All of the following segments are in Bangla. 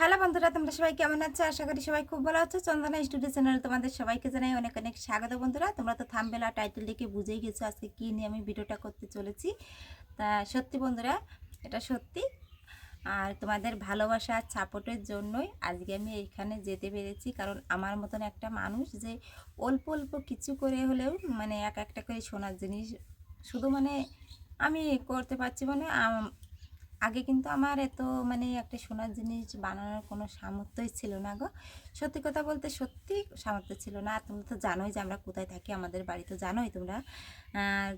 হ্যালো বন্ধুরা, তোমরা সবাই কেমন আছো? আশা করি সবাই খুব ভালো আছো। চন্দনা স্টুডিও চ্যানেল তোমাদের সবাইকে জানাই অনেক অনেক স্বাগত বন্ধুরা। তোমরা তো থামবেলা টাইটেল দেখে বুঝেই গেছো আজকে কী নিয়ে আমি ভিডিওটা করতে চলেছি। তা সত্যি বন্ধুরা, এটা সত্যি। আর তোমাদের ভালোবাসা আর সাপোর্টের জন্যই আজকে আমি এইখানে যেতে পেরেছি। কারণ আমার মতন একটা মানুষ যে অল্প অল্প কিছু করে হলেও মানে এক একটা করে সোনার জিনিস শুধু মানে আমি করতে পারছি মানে আগে কিন্তু আমার এত মানে একটা সোনার জিনিস বানানোর কোনো সামর্থ্যই ছিল না গো। সত্যি কথা বলতে সত্যি সামর্থ্য ছিল না। তোমরা তো জানোই যে আমরা কোথায় থাকি, আমাদের বাড়ি তো জানোই তোমরা।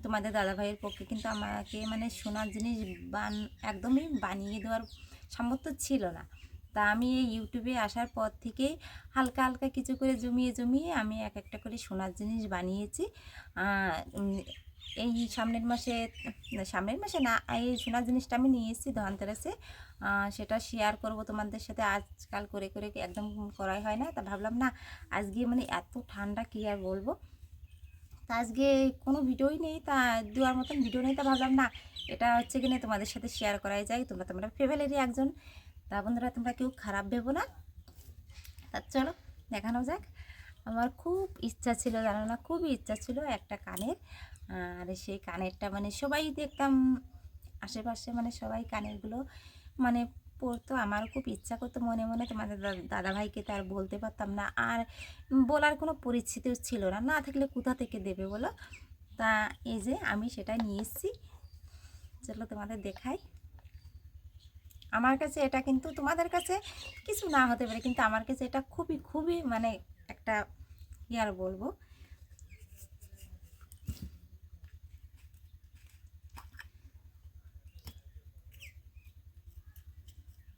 তোমাদের দাদাভাইয়ের পক্ষে কিন্তু আমাকে মানে সোনার জিনিস বান, একদমই বানিয়ে দেওয়ার সামর্থ্য ছিল না। তা আমি এই ইউটিউবে আসার পর থেকেই হালকা হালকা কিছু করে জমিয়ে জমিয়ে আমি এক একটা করে সোনার জিনিস বানিয়েছি। এই সামনের মাসে সামনের মাসে না, এই সোনার জিনিসটা আমি নিয়ে এসেছি ধনতেরাসে। সেটা শেয়ার করব তোমাদের সাথে। আজকাল করে করে একদম করাই হয় না। তা ভাবলাম, না, আজকে মানে এত ঠান্ডা কী আর বলব? তা আজকে কোনো ভিডিওই নেই। তা দেওয়ার মতন ভিডিও নেই। তা ভাবলাম, না, এটা হচ্ছে কিনা তোমাদের সাথে শেয়ার করাই যায়। তোমরা তোমরা ফেভেলেরই একজন। তা বন্ধুরা, তোমরা কেউ খারাপ ভেবো না। তা চলো, দেখানো যাক। আমার খুব ইচ্ছা ছিল, জানো না? খুবই ইচ্ছা ছিল একটা কানের। আর সেই কানেরটা মানে সবাই দেখতাম, আশেপাশে মানে সবাই কানেরগুলো মানে পরতো। আমারও খুব ইচ্ছা করতো, মনে মনে তোমাদের দাদা- দাদাভাইকে তো আর বলতে পারতাম না। আর বলার কোনো পরিস্থিতিও ছিল না। না থাকলে কোথা থেকে দেবে বলো? তা এই যে আমি সেটা নিয়ে এসেছি। চলো তোমাদের দেখাই। আমার কাছে এটা কিন্তু তোমাদের কাছে কিছু না হতে পারে, কিন্তু আমার কাছে এটা খুবই খুবই মানে একটা কি আর বলব?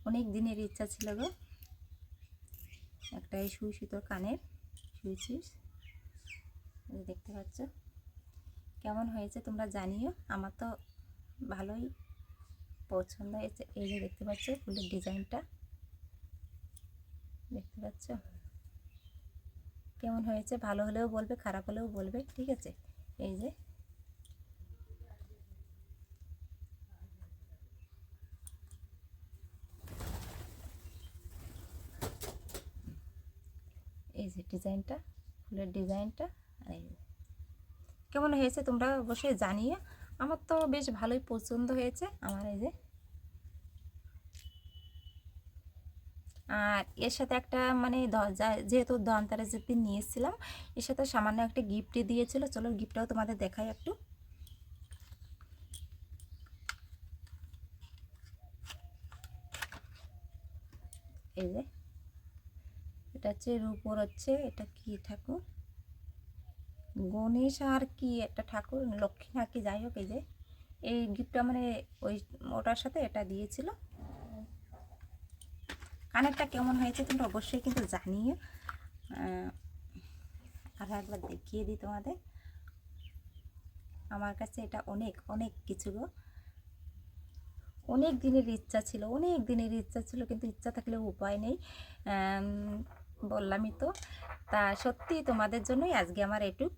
অনেক দিনের ইচ্ছা ছিল গো। একটা এই সুই সুতোর কানের সুইচিস দেখতে পাচ্ছ। কেমন হয়েছে তোমরা জানিও। আমার তো ভালোই পছন্দ হয়েছে। এই যে দেখতে পাচ্ছ ফুলের ডিজাইনটা। দেখতে পাচ্ছ? কেমন হয়েছে, ভালো হলেও বলবে, খারাপ হলেও বলবে, ঠিক আছে? এই যে। এই যে ডিজাইনটা, ফুলের ডিজাইনটা এই। কেমন হয়েছে তোমরা অবশ্যই জানিও। আমার তো বেশ ভালোই পছন্দ হয়েছে, আমার এই যে আর এর সাথে একটা মানে যেহেতু ধনতারা যেদিন নিয়ে এসেছিলাম এর সাথে সামান্য একটা গিফট দিয়েছিল। চলো গিফটটাও তোমাদের দেখাই একটু। এই যে, এটা হচ্ছে রূপোর হচ্ছে, এটা কি ঠাকুর? গণেশ আর কি একটা ঠাকুর, লক্ষ্মী না কি, যাই হোক এই যে, এই গিফটটা মানে ওই, ওটার সাথে এটা দিয়েছিল। কানেরটা কেমন হয়েছে তোমরা অবশ্যই কিন্তু জানিও। আর একবার দেখিয়ে দিই তোমাদের। আমার কাছে এটা অনেক অনেক কিছু গো। অনেক দিনের ইচ্ছা ছিল, অনেক দিনের ইচ্ছা ছিল, কিন্তু ইচ্ছা থাকলেও উপায় নেই। বললামই তো। তা সত্যি তোমাদের জন্যই আজকে আমার এটুক।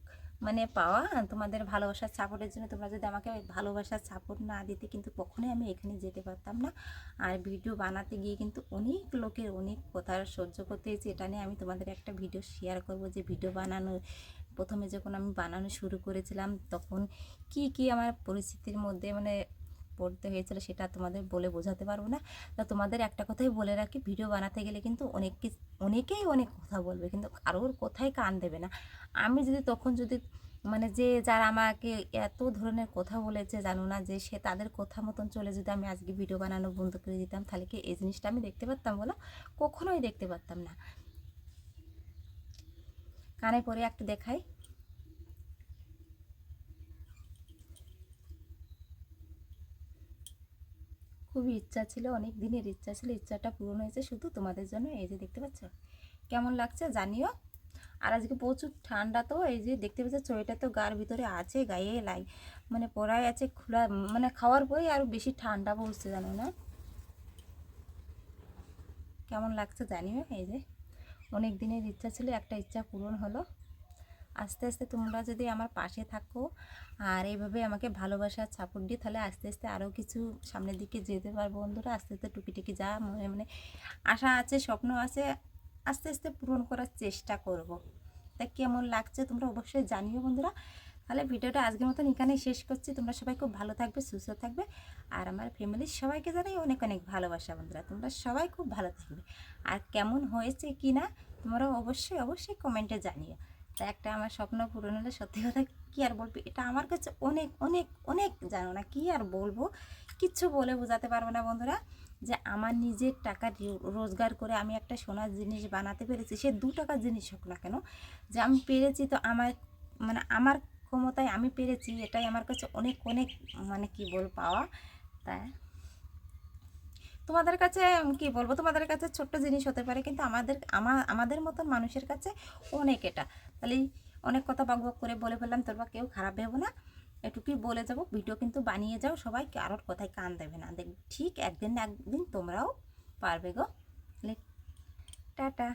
মানে পাওয়া, তোমাদের ভালোবাসার সাপোর্টের জন্য তোমরা যদি আমাকে ভালোবাসার সাপোর্ট না দিতে, কিন্তু কখনোই আমি এখানে যেতে পারতাম না। আর ভিডিও বানাতে গিয়ে কিন্তু অনেক লোকের অনেক কথা সহ্য করতে হয়েছে। এটা নিয়ে আমি তোমাদের একটা ভিডিও শেয়ার করব যে ভিডিও বানানো, প্রথমে যখন আমি বানানো শুরু করেছিলাম, তখন কি কি আমার পরিস্থিতির মধ্যে মানে পড়তে হয়েছিল সেটা তোমাদের বলে বোঝাতে পারব না। তা তোমাদের একটা কথাই বলে রাখি, ভিডিও বানাতে গেলে কিন্তু অনেক অনেকেই অনেক কথা বলবে কিন্তু কারোর কোথায় কান দেবে না। আমি যদি তখন যদি মানে যে যারা আমাকে এত ধরনের কথা বলেছে জানো না, যে সে তাদের কথা মতন চলে যদি আমি আজকে ভিডিও বানানো বন্ধ করে দিতাম, তাহলে কি এই জিনিসটা আমি দেখতে পারতাম বলো? কখনোই দেখতে পারতাম না। কানে পরে একটা দেখাই। খুবই ইচ্ছা ছিল, অনেক দিনের ইচ্ছা ছিল, ইচ্ছাটা পূরণ হয়েছে শুধু তোমাদের জন্য, এই যে দেখতে পাচ্ছ? কেমন লাগছে জানিও। আর আজকে প্রচুর ঠান্ডা তো, এই যে দেখতে পাচ্ছ চইটা তো গার ভিতরে আছে, গায়ে লাই মানে পড়াই আছে, খোলা মানে খাওয়ার পরেই আরও বেশি ঠান্ডা পড়ছে, জানো না? কেমন লাগছে জানিও, এই যে। অনেক দিনের ইচ্ছা ছিল, একটা ইচ্ছা পূরণ হলো। আস্তে আস্তে তোমরা যদি আমার পাশে থাকো আর এইভাবে আমাকে ভালোবাসার সাপোর্ট দিয়ে তাহলে আস্তে আস্তে আরও কিছু সামনের দিকে যেতে পারব বন্ধুরা। আস্তে আস্তে টুকিটুকি যা মনে মনে আশা আছে, স্বপ্ন আছে, আস্তে আস্তে পূরণ করার চেষ্টা করব। তা কেমন লাগছে তোমরা অবশ্যই জানিও বন্ধুরা। তাহলে ভিডিওটা আজকের মতন এখানেই শেষ করছি। তোমরা সবাই খুব ভালো থাকবে, সুস্থ থাকবে। আর আমার ফ্যামিলির সবাইকে জানাই অনেক অনেক ভালোবাসা বন্ধুরা। তোমরা সবাই খুব ভালো থাকবে। আর কেমন হয়েছে কি না তোমরা অবশ্যই অবশ্যই কমেন্টে জানিও। তা একটা আমার স্বপ্ন পূরণ হলে সত্যি কথা কী আর বলব? এটা আমার কাছে অনেক অনেক অনেক জানো না কী আর বলব? কিচ্ছু বলে বোঝাতে পারব না বন্ধুরা যে আমার নিজের টাকা রোজগার করে আমি একটা সোনার জিনিস বানাতে পেরেছি, সে দু টাকার জিনিস হোক না কেন, যে আমি পেরেছি তো আমার মানে আমার ক্ষমতায় আমি পেরেছি, এটাই আমার কাছে অনেক অনেক মানে কি বল পাওয়া তাই তোমাদের কাছে কি বলব? তোমাদের কাছে ছোট্ট জিনিস হতে পারে, কিন্তু আমাদের আমাদের মতন মানুষের কাছে অনেক এটা। তাহলে অনেক কথা বাক বাক করে বলে ফেললাম বা কেউ খারাপ ভেবো না। এটুকুই বলে যাব, ভিডিও কিন্তু বানিয়ে যাও সবাই কারোর কথায় কান দেবে না। দেখ, ঠিক একদিন না একদিন তোমরাও পারবে গো। টাটা।